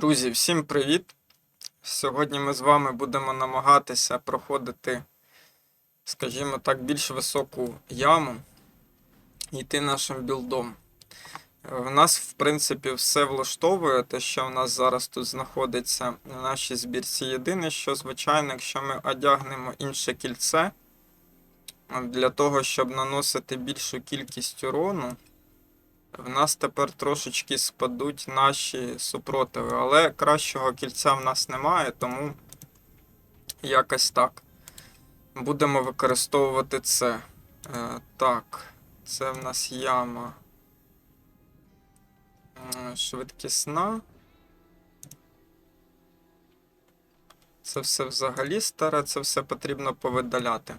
Друзі, всім привіт! Сьогодні ми з вами будемо намагатися проходити, скажімо так, більш високу яму і йти нашим білдом. В нас, в принципі, все влаштовує, те, що в нас зараз тут знаходиться на нашій збірці. Єдине, що, звичайно, якщо ми одягнемо інше кільце для того, щоб наносити більшу кількість урону, в нас тепер трошечки спадуть наші супротиви, але кращого кільця в нас немає, тому якось так. Будемо використовувати це. Е, так, це в нас яма м, швидкісна. Це все взагалі старе, це все потрібно повидаляти.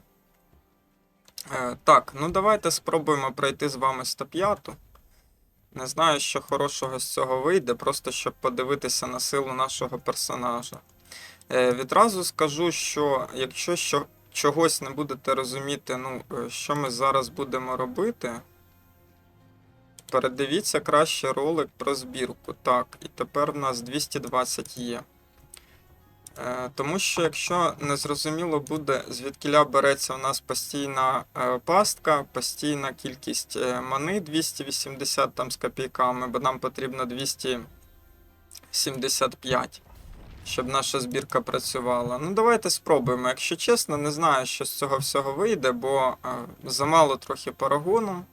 Е, так, ну давайте спробуємо пройти з вами 105. Не знаю, що хорошого з цього вийде, просто щоб подивитися на силу нашого персонажа. Е, відразу скажу, що якщо що, чогось не будете розуміти, ну, е, що ми зараз будемо робити, передивіться краще ролик про збірку. Так, і тепер в нас 220 є. Е, Тому що якщо не зрозуміло буде, звідкіля береться у нас постійна е, пастка, постійна кількість е, мани 280 там з копійками, бо нам потрібно 275, щоб наша збірка працювала. Ну, давайте спробуємо. Якщо чесно, не знаю, що з цього всього вийде, бо замало трохи парагону.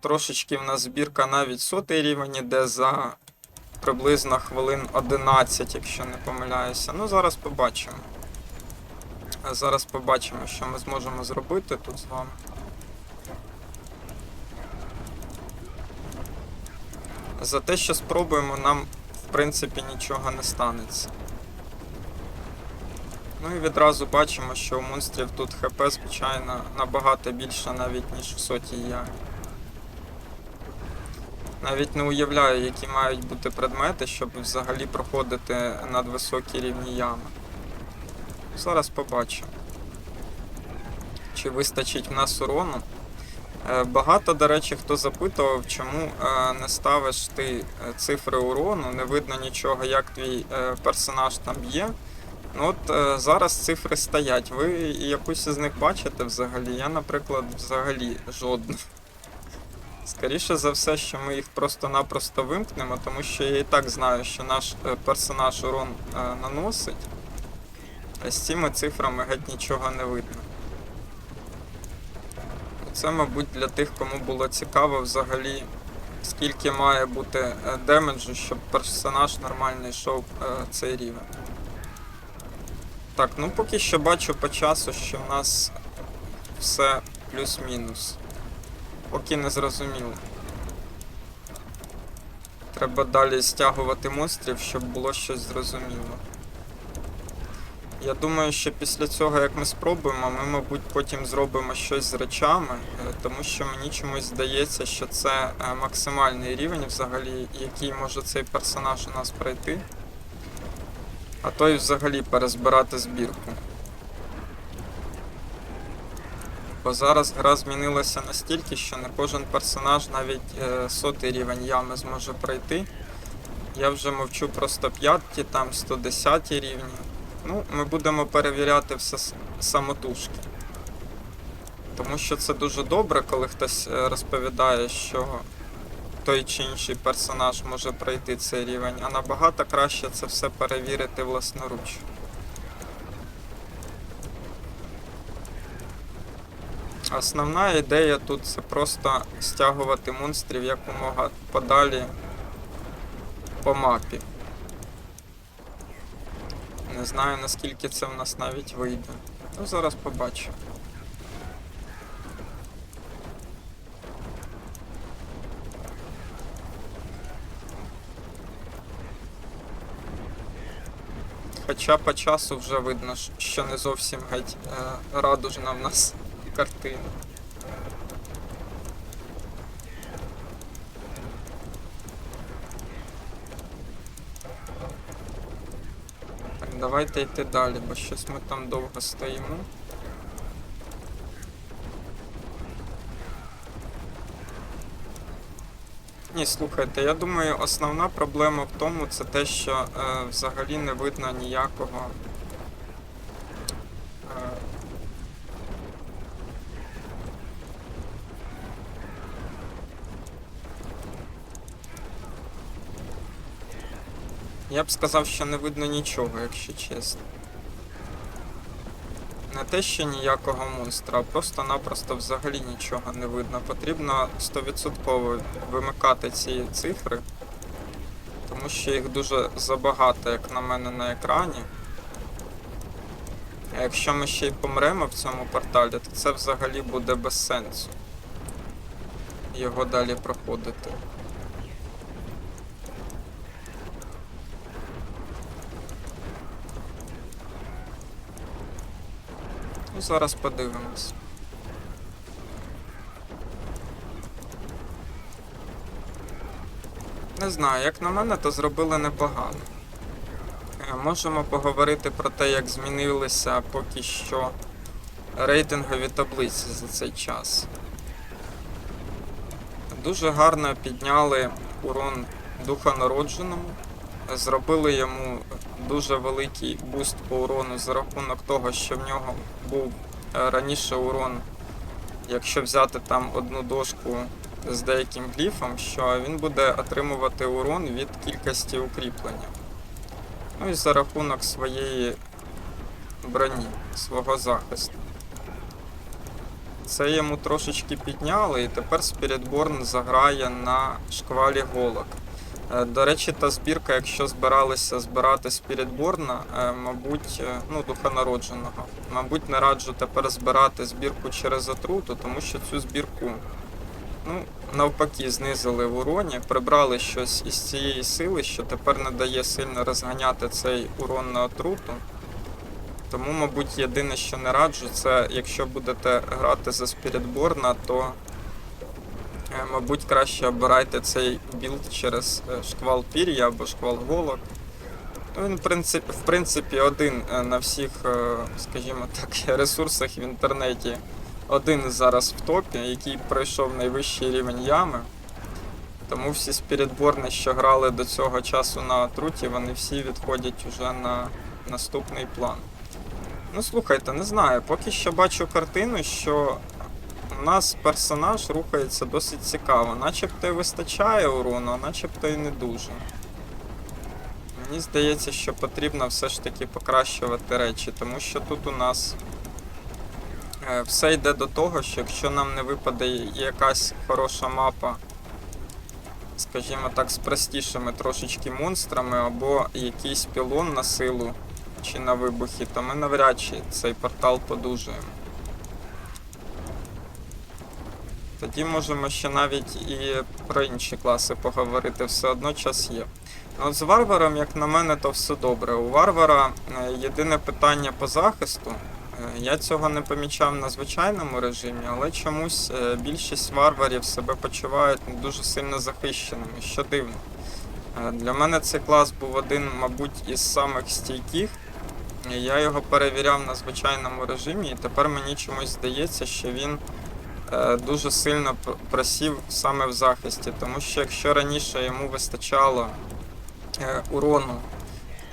Трошечки в нас збірка навіть сотий рівень іде за приблизно хвилин 11, якщо не помиляюся. Ну, зараз побачимо. Зараз побачимо, що ми зможемо зробити тут з вами. За те, що спробуємо, нам в принципі нічого не станеться. Ну і відразу бачимо, що у монстрів тут ХП, звичайно, набагато більше навіть, ніж в сотій ямі. Навіть не уявляю, які мають бути предмети, щоб взагалі проходити надвисокі рівні ями. Зараз побачимо. Чи вистачить в нас урону. Е, Багато, до речі, хто запитував, чому е, не ставиш ти е, цифри урону, не видно нічого, як твій персонаж там б'є. Ну от зараз цифри стоять. Ви якусь із них бачите взагалі? Я, наприклад, взагалі жодну. Скоріше за все, що ми їх просто-напросто вимкнемо, тому що я і так знаю, що наш е, персонаж урон е, наносить. А з цими цифрами геть нічого не видно. Це, мабуть, для тих, кому було цікаво взагалі, скільки має бути е, демеджу, щоб персонаж нормально йшов цей рівень. Так, ну поки що бачу по часу, що в нас все плюс-мінус. Поки не зрозуміло. Треба далі стягувати монстрів, щоб було щось зрозуміло. Я думаю, що після цього, як ми спробуємо, ми, мабуть, потім зробимо щось з речами, е, тому що мені чомусь здається, що це е, максимальний рівень взагалі, який може цей персонаж у нас пройти. А то й взагалі перезбирати збірку. Бо зараз гра змінилася настільки, що не кожен персонаж навіть е, сотий рівень ями зможе пройти. Я вже мовчу про 105, там 110 рівні. Ну, ми будемо перевіряти все самотужки. Тому що це дуже добре, коли хтось е, розповідає, що той чи інший персонаж може пройти цей рівень, а набагато краще це все перевірити власноруч. Основна ідея тут це просто стягувати монстрів якомога подалі по мапі. Не знаю наскільки це в нас навіть вийде. Ну зараз побачимо. Хоча по часу вже видно, що не зовсім геть е, радужна в нас картина. Так, давайте йти далі, бо щось ми там довго стоїмо. Ні, слухайте, я думаю, основна проблема в тому, це те, що е, взагалі не видно ніякого. Е, я б сказав, що не видно нічого, якщо чесно. Не те, що ніякого монстра, а просто-напросто взагалі нічого не видно. Потрібно 100% вимикати ці цифри, тому що їх дуже забагато, як на мене, на екрані. А якщо ми ще й помремо в цьому порталі, то це взагалі буде без сенсу. Його далі проходити. Зараз подивимось. Не знаю, як на мене, то зробили непогано. Е, Можемо поговорити про те, як змінилися поки що рейтингові таблиці за цей час. Дуже гарно підняли урон духа народженому, зробили йому дуже великий буст по урону за рахунок того, що в нього був е, раніше урон, якщо взяти там одну дошку з деяким гліфом, що він буде отримувати урон від кількості укріплення. Ну і за рахунок своєї броні, свого захисту. Це йому трошечки підняли, і тепер Спірітборн заграє на шквалі голок. Е, До речі, та збірка, якщо збиралися збирати Спірітборна, е, мабуть, е, ну, духонародженого, мабуть, не раджу тепер збирати збірку через отруту, тому що цю збірку, ну, навпаки, знизили в уроні, прибрали щось із цієї сили, що тепер не дає сильно розганяти цей урон на отруту. Тому, мабуть, єдине, що не раджу, це якщо будете грати за Спірітборна, то Е, Мабуть, краще обирайте цей білд через е, шквал пір'я або шквал голок. Він, в принципі, один е, на всіх, е, скажімо так, ресурсах в інтернеті. Один зараз в топі, який пройшов найвищий рівень ями. Тому всі спірітборни, що грали до цього часу на отруті, вони всі відходять уже на наступний план. Ну слухайте, не знаю, поки що бачу картину, що у нас персонаж рухається досить цікаво. Начебто й вистачає урону, а начебто і не дуже. Мені здається, що потрібно все ж таки покращувати речі, тому що тут у нас е, все йде до того, що якщо нам не випаде якась хороша мапа, скажімо так, з простішими трошечки монстрами, або якийсь пілон на силу чи на вибухи, то ми навряд чи цей портал подужуємо. Тоді можемо ще навіть і про інші класи поговорити, все одно час є. Ну, От з варваром, як на мене, то все добре. У варвара е, єдине питання по захисту. Е, Я цього не помічав на звичайному режимі, але чомусь е, більшість варварів себе почувають дуже сильно захищеними, що дивно. Для мене цей клас був один, мабуть, із самих стійких. Я його перевіряв на звичайному режимі, і тепер мені чомусь здається, що він дуже сильно просів саме в захисті, тому що якщо раніше йому вистачало е, урону,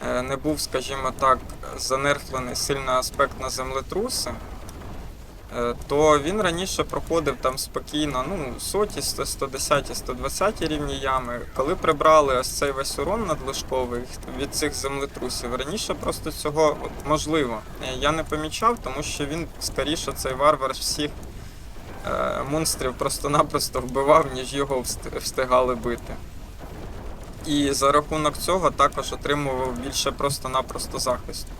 е, не був, скажімо так, занерфлений сильно аспект на землетруси, е, то він раніше проходив там спокійно ну, соті, 110, 120 рівні ями. Коли прибрали ось цей весь урон надлишковий від цих землетрусів, раніше просто цього можливо е, я не помічав, тому що він скоріше цей варвар всіх е, монстрів просто-напросто вбивав, ніж його встигали бити. І за рахунок цього також отримував більше просто-напросто захисту.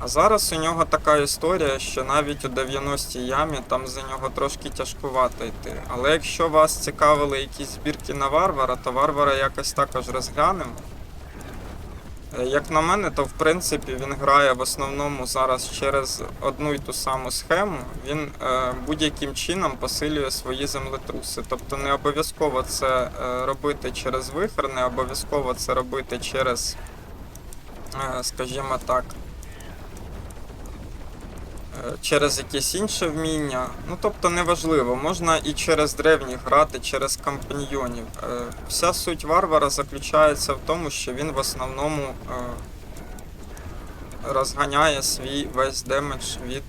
А зараз у нього така історія, що навіть у 90-й ямі там за нього трошки тяжкувато йти. Але якщо вас цікавили якісь збірки на варвара, то варвара якось також розглянемо. Е, Як на мене, то в принципі він грає в основному зараз через одну й ту саму схему. Він е, будь-яким чином посилює свої землетруси. Тобто не обов'язково це е, робити через вихор, не обов'язково це робити через, скажімо так, через якесь інше вміння. Ну тобто неважливо, можна і через древніх грати, через компаньйонів. Е, Вся суть варвара заключається в тому, що він в основному е, розганяє свій весь демедж від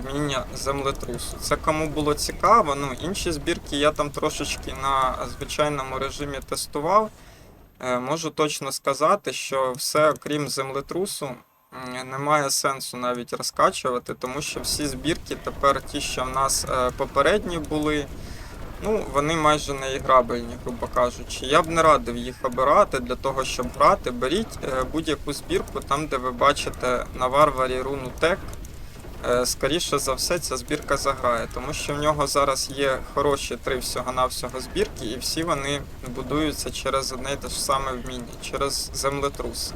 вміння землетрусу. Це кому було цікаво. Ну, інші збірки я там трошечки на звичайному режимі тестував. Е, Можу точно сказати, що все окрім землетрусу немає сенсу навіть розкачувати, тому що всі збірки тепер ті, що в нас е, попередні були, ну, вони майже не іграбельні, грубо кажучи. Я б не радив їх обирати для того, щоб грати. Беріть е, будь-яку збірку там, де ви бачите на варварі руну тек. Е, Скоріше за все, ця збірка заграє, тому що в нього зараз є хороші три всього-навсього збірки, і всі вони будуються через одне й те ж саме вміння, через землетрус.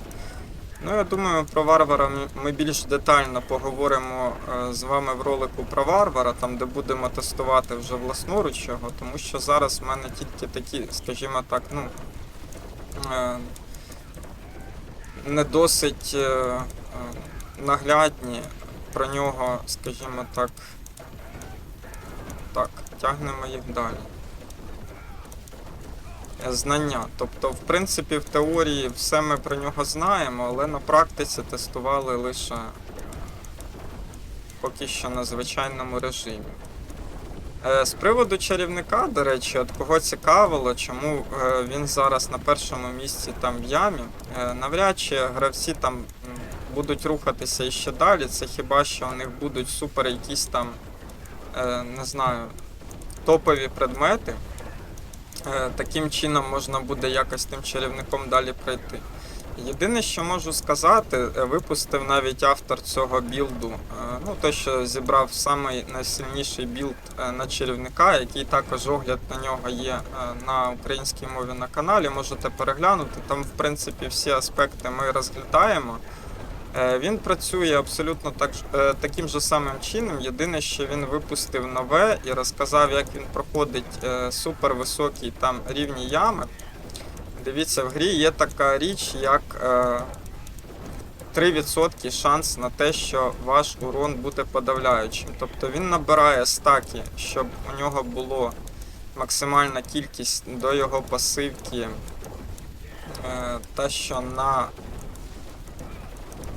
Ну, я думаю, про варвара ми- більш детально поговоримо е, з вами в ролику про варвара, там де будемо тестувати вже власноруч його, тому що зараз в мене тільки такі, скажімо так, ну. е, Не досить е, наглядні про нього, скажімо так. Так, тягнемо їх далі. Знання. Тобто, в принципі, в теорії все ми про нього знаємо, але на практиці тестували лише поки що на звичайному режимі. Е, З приводу чарівника, до речі, от кого цікавило, чому е, він зараз на першому місці там в ямі, е, навряд чи гравці там будуть рухатися іще далі. Це хіба що у них будуть супер якісь там, не знаю, топові предмети. Е, Таким чином можна буде якось тим чарівником далі пройти. Єдине, що можу сказати, е, випустив навіть автор цього білду. е, Ну, той, що зібрав самий найсильніший білд на чарівника, який також огляд на нього є на українській мові на каналі. Можете переглянути. Там, в принципі, всі аспекти ми розглядаємо. Е, Він працює абсолютно так, е, таким же самим чином. Єдине, що він випустив нове і розказав, як він проходить е, супервисокі там рівні ями. Дивіться, в грі є така річ, як е, 3% шанс на те, що ваш урон буде подавляючим. Тобто він набирає стаки, щоб у нього було максимальна кількість до його пасивки, та що на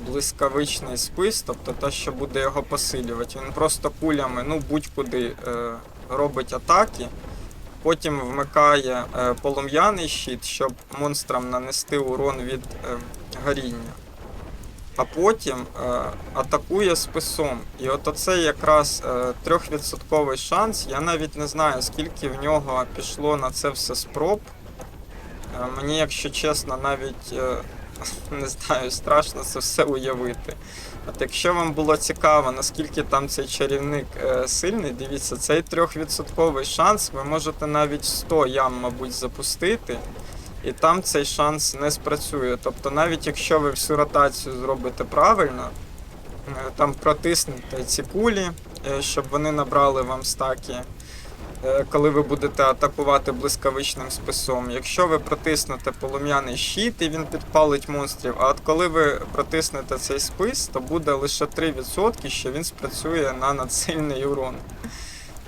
блискавичний спис, тобто те, що буде його посилювати. Він просто кулями, ну будь-куди е, робить атаки. Потім вмикає е, полум'яний щит, щоб монстрам нанести урон від е, горіння. А потім е, атакує списом. І от оце якраз е, 3% шанс. Я навіть не знаю, скільки в нього пішло на це все спроб. Е, мені, якщо чесно, навіть е, не знаю, страшно це все уявити. От якщо вам було цікаво, наскільки там цей чарівник е, сильний, дивіться, цей 3% шанс ви можете навіть 100 ям, мабуть, запустити, і там цей шанс не спрацює. Тобто, навіть якщо ви всю ротацію зробите правильно, е, там протиснете ці кулі, е, щоб вони набрали вам стаки. Е, Коли ви будете атакувати блискавичним списом, якщо ви протиснете полум'яний щит і він підпалить монстрів, а от коли ви протиснете цей спис, то буде лише 3%, що він спрацює на надсильний урон.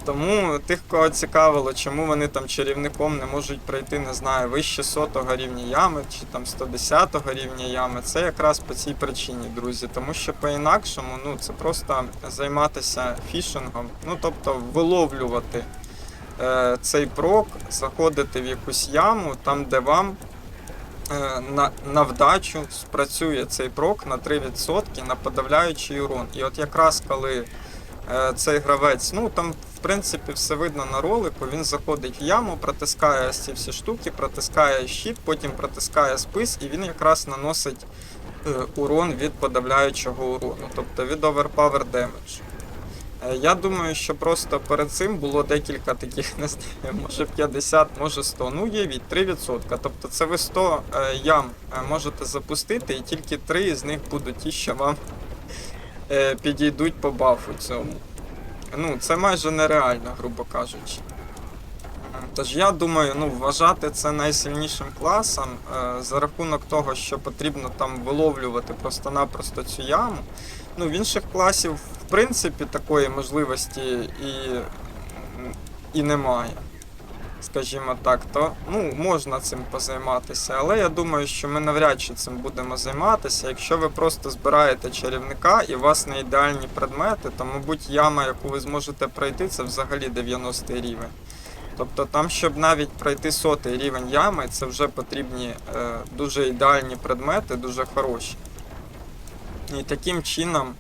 Тому тих, кого цікавило, чому вони там чарівником не можуть пройти, не знаю, вище 100 рівня ями чи там 110 рівня ями, це якраз по цій причині, друзі. Тому що по-інакшому ну, це просто займатися фішингом, ну тобто виловлювати цей прок, заходити в якусь яму, там, де вам е, на, на вдачу спрацює цей прок на 3% на подавляючий урон. І от якраз коли е, цей гравець, ну там в принципі все видно на ролику, він заходить в яму, протискає ці всі штуки, протискає щит, потім протискає спис, і він якраз наносить е, урон від подавляючого урону, тобто від overpower damage. Е, Я думаю, що просто перед цим було декілька таких, не знаю, може 50, може 100. Ну, уявіть, 3%. Тобто це ви 100 е, ям е, можете запустити, і тільки 3 з них будуть ті, що вам підійдуть по бафу цьому. Ну, це майже нереально, грубо кажучи. Тож я думаю, ну, вважати це найсильнішим класом за рахунок того, що потрібно там виловлювати просто-напросто цю яму. Ну, в інших класів, в принципі, такої можливості і, і немає. Скажімо так, то ну, можна цим позайматися, але я думаю, що ми навряд чи цим будемо займатися. Якщо ви просто збираєте чарівника і у вас не ідеальні предмети, то, мабуть, яма, яку ви зможете пройти, це взагалі 90 рівень. Тобто там, щоб навіть пройти сотий рівень ями, це вже потрібні е, дуже ідеальні предмети, дуже хороші. І таким чином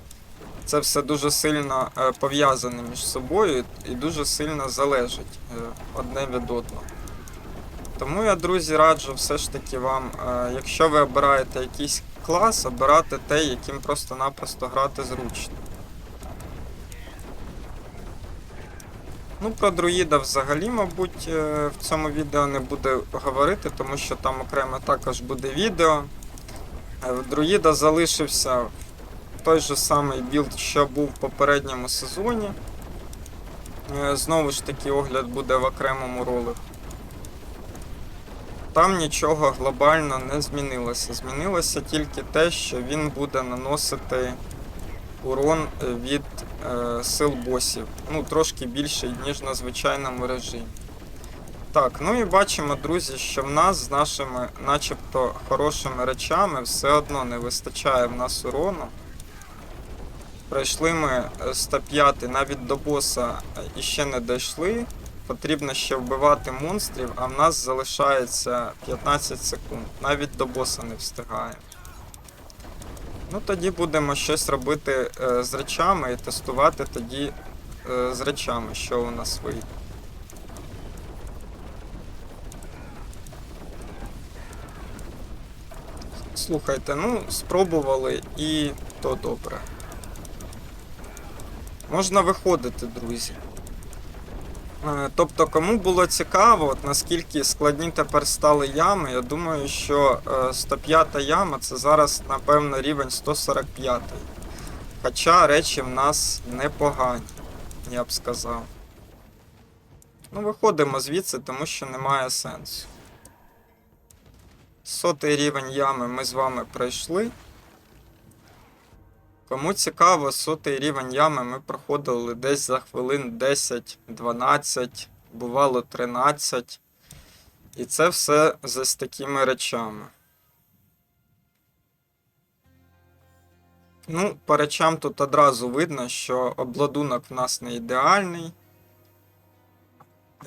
це все дуже сильно е, пов'язане між собою і дуже сильно залежить е, одне від одного. Тому я, друзі, раджу все ж таки вам, е, якщо ви обираєте якийсь клас, обирати те, яким просто-напросто грати зручно. Ну, про друїда взагалі, мабуть, в цьому відео не буду говорити, тому що там окремо також буде відео. Е, В друїда залишився той же самий білд, що був в попередньому сезоні. Е, Знову ж таки, огляд буде в окремому ролику. Там нічого глобально не змінилося. Змінилося тільки те, що він буде наносити урон е, від е, сил босів. Ну, трошки більший, ніж на звичайному режимі. Так, ну і бачимо, друзі, що в нас з нашими начебто хорошими речами все одно не вистачає в нас урону. Пройшли ми е, 105 навіть до боса іще не дійшли. Потрібно ще вбивати монстрів, а в нас залишається 15 секунд. Навіть до боса не встигає. Ну тоді будемо щось робити е, з речами і тестувати тоді е, з речами, що у нас вийде. Слухайте, ну, спробували і то добре. Можна виходити, друзі. Е, Тобто, кому було цікаво, от наскільки складні тепер стали ями, я думаю, що е, 105 яма це зараз, напевно, рівень 145. Хоча речі в нас непогані, я б сказав. Ну, виходимо звідси, тому що немає сенсу. Сотий рівень ями ми з вами пройшли. Кому цікаво, сотий рівень ями ми проходили десь за хвилин 10-12, бувало 13. І це все з такими речами. Ну, по речам тут одразу видно, що обладунок в нас не ідеальний.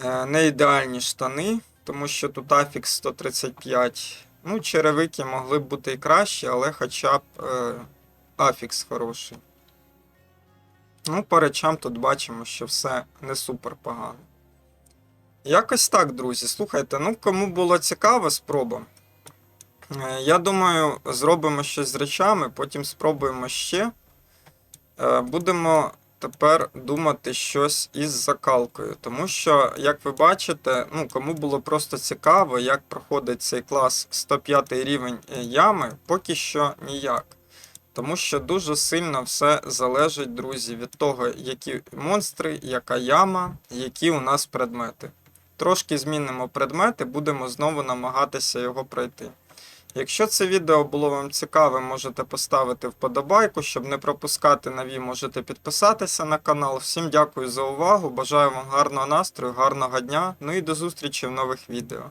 Е, Не ідеальні штани, тому що тут афікс 135. Ну, черевики могли б бути і кращі, але хоча б. Е, афікс хороший. Ну, по речам тут бачимо, що все не супер погано. Якось так, друзі. Слухайте, ну кому було цікаво, спроба. Е, Я думаю, зробимо щось з речами, потім спробуємо ще. Е, Будемо тепер думати щось із закалкою. Тому що, як ви бачите, ну, кому було просто цікаво, як проходить цей клас 105 рівень е, ями, поки що ніяк. Тому що дуже сильно все залежить, друзі, від того, які монстри, яка яма, які у нас предмети. Трошки змінимо предмети, будемо знову намагатися його пройти. Якщо це відео було вам цікаве, можете поставити вподобайку, щоб не пропускати нові, можете підписатися на канал. Всім дякую за увагу, бажаю вам гарного настрою, гарного дня, ну і до зустрічі в нових відео.